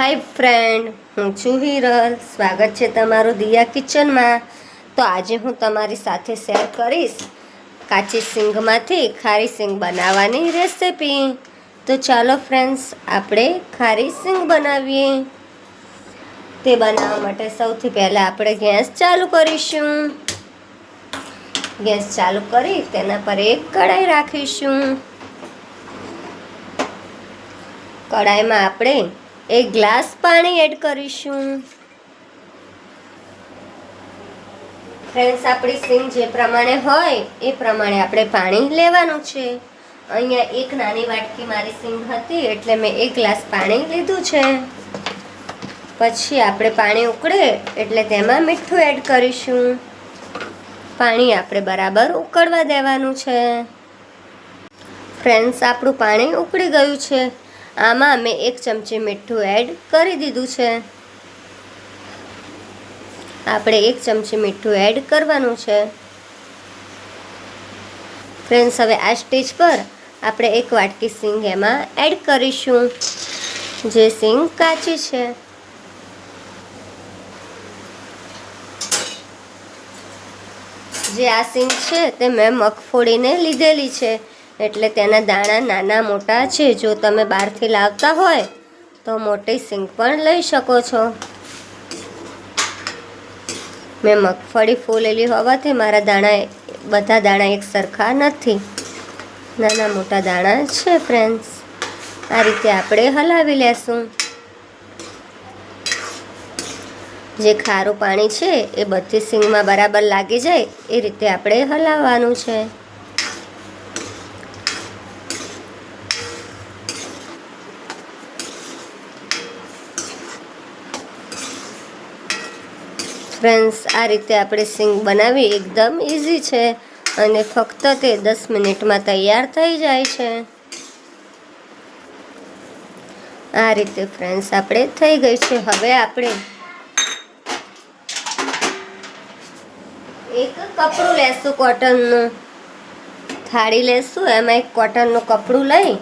હાય friend હું છું હિરલ. સ્વાગત છે તમારું દિયા કિચનમાં. તો આજે હું તમારી સાથે શેર કરીશ કાચી સિંગમાંથી ખારી સિંગ બનાવવાની રેસિપી તો ચાલો ફ્રેન્ડ્સ આપણે ખારી સિંગ બનાવીએ. તે બનાવવા માટે સૌથી પહેલાં આપણે ગેસ ચાલુ કરીશું. ગેસ ચાલુ કરી તેના પર એક કઢાઈ રાખીશું. કઢાઈમાં આપણે એક ગ્લાસ પાણી એડ કરીશું. ફ્રેન્ડ્સ આપણી સીમ જે પ્રમાણે હોય, એ પ્રમાણે આપણે પાણી લેવાનું છે. અહીંયા એક નાની વાટકી મારી સીમ હતી, એટલે મેં એક ગ્લાસ પાણી લીધું છે. પછી આપણે પાણી ઉકળે, એટલે તેમાં મીઠું એડ કરીશું. પાણી આપણે બરાબર ઉકળવા દેવાનું છે. ફ્રેન્ડ્સ આપણું પાણી ઉકળી ગયું છે. આમાં મેં એક ચમચી મીઠું એડ કરી દીધું છે. આપણે એક ચમચી મીઠું એડ કરવાનું છે. ફ્રેન્ડ્સ હવે આ સ્ટેજ પર આપણે એક વાટકી સિંગ એમાં એડ કરીશું. જે સિંગ કાચી છે. જે આ સિંગ છે તે મેં મગફોડીને લીધેલી છે. એટલે તેના દાણા નાના મોટા છે. જો તમે બહારથી લાવતા હોય તો મોટી સિંગ પણ લઈ શકો છો. મેં મગફળી ફૂલેલી હોવાથી મારા દાણા બધા દાણા એક સરખા નથી. નાના મોટા દાણા છે ફ્રેન્ડ્સ આ રીતે આપણે હલાવી લેશું. જે ખારું પાણી છે એ બધી સિંગમાં બરાબર લાગી જાય એ રીતે આપણે હલાવવાનું છે. ફ્રેન્ડ્સ આ રીતે આપણે સિંગ બનાવી એકદમ ઇઝી છે અને ફક્ત તે દસ મિનિટમાં તૈયાર થઈ જાય છે. આ રીતે ફ્રેન્ડ્સ આપણે થઈ ગઈ છે. હવે આપણે એક કપડું લેશું કોટનનું થાળી લેશું, એમાં એક કોટનનું કપડું લઈ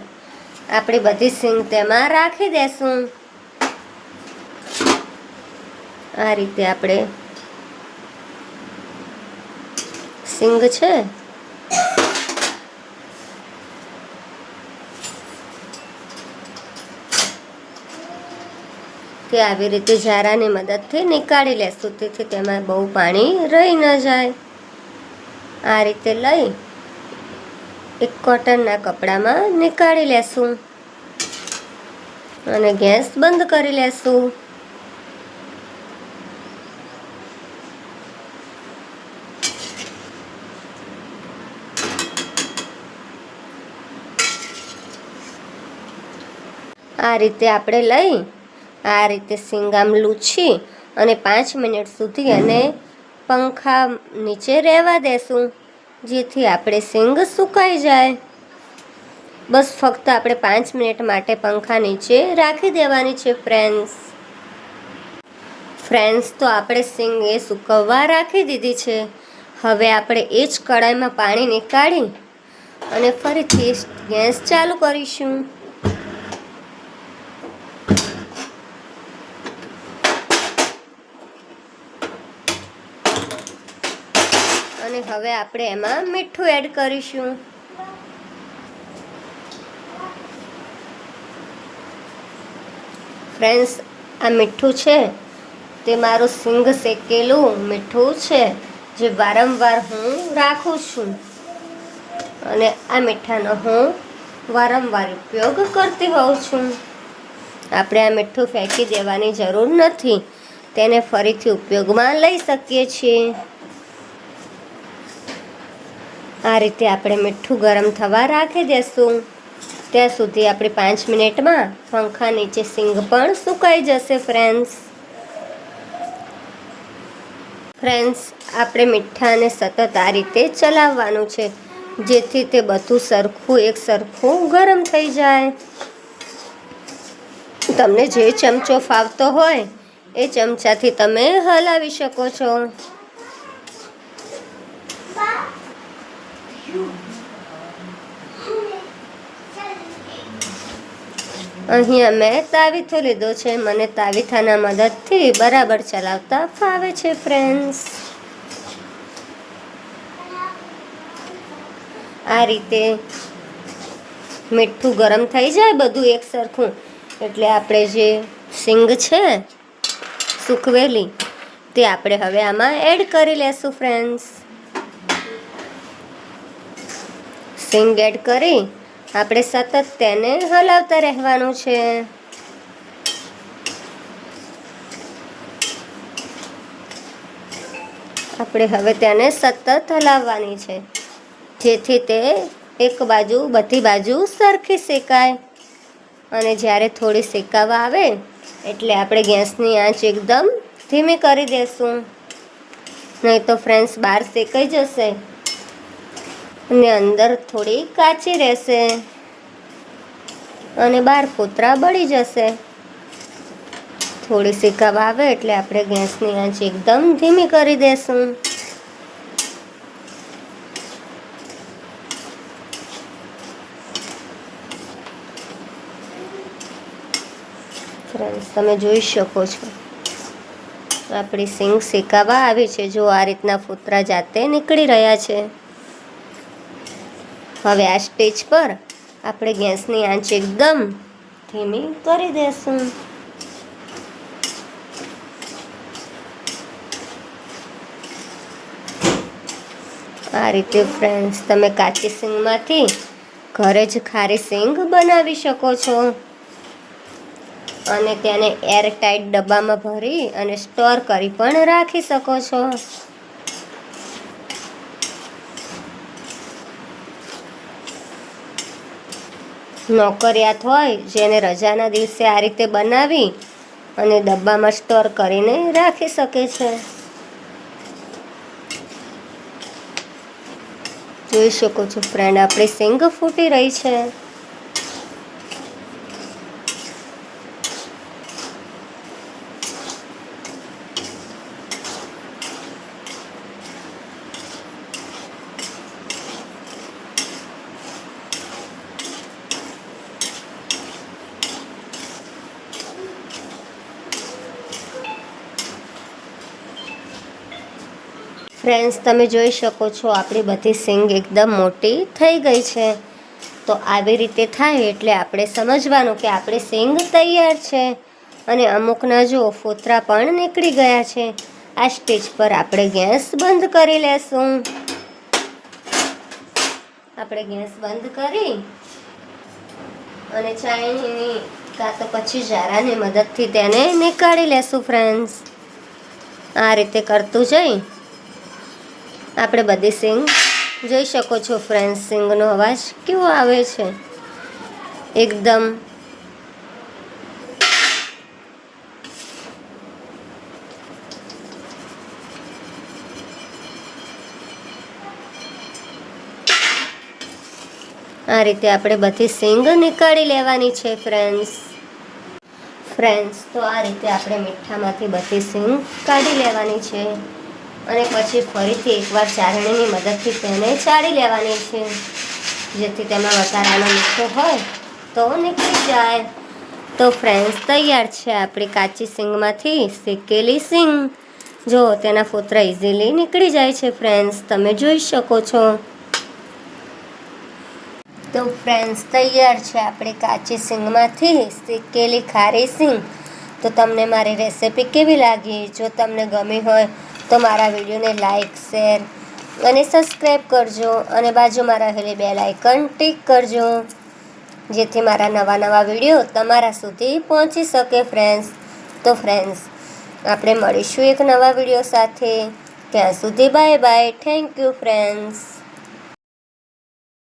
આપણી બધી સિંગ તેમાં રાખી દેશું. આ રીતે આપણે સિંગ છે? તે આવી રીતે ઝારાની મદદથી નીકાળી લેશું, તેથી તેમાં બહુ પાણી રહી ન જાય. આ રીતે લઈ એક કોટનના કપડામાં નીકાળી લેશું અને ગેસ બંધ કરી લેશું. આ રીતે આપણે લઈ, આ રીતે સિંગામ લૂછી અને પાંચ મિનિટ સુધી એને પંખા નીચે રહેવા દેશું, જેથી આપણે સિંગ સુકાઈ જાય. બસ ફક્ત આપણે પાંચ મિનિટ માટે પંખા નીચે રાખી દેવાની છે ફ્રેન્ડ્સ ફ્રેન્ડ્સ તો આપણે સિંગ એ સુકવવા રાખી દીધી છે. હવે આપણે એ જ કડાઈમાં પાણી નીકાળી અને ફરીથી ગેસ ચાલુ કરીશું. અને હવે આપણે એમાં મીઠું એડ કરીશું. ફ્રેન્ડ્સ, આ મીઠું છે. તે મારું સિંગ શેકેલું મીઠું છે, જે વારંવાર હું રાખું છું. અને આ મીઠાનો હું વારંવાર ઉપયોગ કરતી હોઉં છું. આપણે આ મીઠું ફેંકી દેવાની જરૂર નથી. તેને ફરીથી ઉપયોગમાં લઈ શકીએ છીએ. આ રીતે આપણે મીઠું ગરમ થવા રાખી દેશું. ત્યાં સુધી આપણે પાંચ મિનિટમાં પંખા નીચે સિંગ પણ સુકાઈ જશે ફ્રેન્ડ્સ ફ્રેન્ડ્સ આપણે મીઠાને સતત આ રીતે ચલાવવાનું છે, જેથી તે બધું સરખું, એક સરખું ગરમ થઈ જાય. તમને જે ચમચો ફાવતો હોય, એ ચમચાથી તમે હલાવી શકો છો. અહીંયા મેં તાવીથો લીધો છે. મને તાવીથાના મદદથી બરાબર ચલાવતા ફાવે છે ફ્રેન્ડ્સ આ રીતે મીઠું ગરમ થઈ જાય બધું એક સરખું. એટલે આપણે જે સિંગ છે સૂકવેલી તે આપણે હવે આમાં એડ કરી લેશું ફ્રેન્ડ્સ સિંગ એડ કરી, આપણે સતત તેને હલાવતા રહેવાનું છે. આપણે હવે તેને સતત હલાવવાની છે. જેથી તે એક બાજુ, બધી બાજુ સરખી શેકાય. અને જ્યારે થોડી શેકાવા આવે, એટલે આપણે ગેસની આંચ એકદમ ધીમી કરી દેશું. નહીં તો ફ્રેન્ડ્સ બહાર શેકાઈ જશે. અને અંદર થોડી કાચી રહેશે. અને બહાર ફૂતરા બળી જશે. થોડી શેકાવા આવે એટલે આપણે ગેસની આંચ એકદમ ધીમી કરી દેશું. ફ્રેન્ડ્સ, તમે જોઈ શકો છો. આપણી સિંગ શેકાવા આવી છે. જો આ રીતના ફૂતરા જાતે નીકળી રહ્યા છે. હવે આ સ્ટેજ પર આપણે ગેસની આંચ એકદમ ધીમી કરી દેશું. આ રીતે ફ્રેન્ડ્સ તમે કાચી સિંગમાંથી ઘરે જ ખારી સિંગ બનાવી શકો છો. અને તેને એરટાઈટ ડબ્બામાં ભરી અને સ્ટોર કરી પણ રાખી શકો છો. નોકરિયાત હોય, જેને રજાના દિવસે આ રીતે બનાવી અને ડબ્બામાં સ્ટોર કરીને રાખી શકે છે. જોઈ શકો છો ફ્રેન્ડ આપણી સિંગ ફૂટી રહી છે. ફ્રેન્ડ્સ તમે જોઈ શકો છો, આપણી બધી સિંગ એકદમ મોટી થઈ ગઈ છે. તો આવી રીતે થાય એટલે આપણે સમજવાનું કે આપણી સિંગ તૈયાર છે અને અમુકના જો ફોતરા પણ નીકળી ગયા છે. આ સ્ટેજ પર આપણે ગેસ બંધ કરી લેશું. આપણે ગેસ બંધ કરી અને ચાયણીની કાં તો પછી જારાની મદદથી તેને નીકાળી લેશું ફ્રેન્ડ્સ આ રીતે કરતું જઈ આપણે બધી સિંગ જોઈ શકો છો ફ્રેન્ડ સિંગનો અવાજ કેવો આવે છે? એકદમ. આ રીતે આપણે બધી સિંગ નીકાળી લેવાની છે, ફ્રેન્ડ્સ. ફ્રેન્ડ્સ, તો આ રીતે આપણે મીઠામાંથી બધી સિંગ કાઢી લેવાની છે. અને પછી ફરીથી એકવાર ચારણીની મદદથી તેને ચાળી લેવાની છે. જેથી તેમાં વધારાનો મીઠો હોય તો નીકળી જાય. તો ફ્રેન્ડ્સ તૈયાર છે આપણી કાચી સિંગમાંથી શેકેલી સિંગ. જો, તેના ફોતરા ઇઝીલી નીકળી જાય છે ફ્રેન્ડ્સ તમે જોઈ શકો છો. તો ફ્રેન્ડ્સ તૈયાર છે આપણી કાચી સિંગમાંથી શેકેલી ખારી સિંગ. તો તમને મારી રેસિપી કેવી લાગી? જો તમને ગમી હોય તો મારા વિડીયોને લાઇક શેર અને સબસ્ક્રાઈબ કરજો અને બાજુમાં રહેલી બેલ આઇકન ટિક કરજો, જેથી મારા નવા નવા વીડિયો તમારા સુધી પહોંચી શકે ફ્રેન્ડ્સ તો ફ્રેન્ડ્સ આપણે મળીશું એક નવા વીડિયો સાથે. ત્યાં સુધી bye bye thank you friends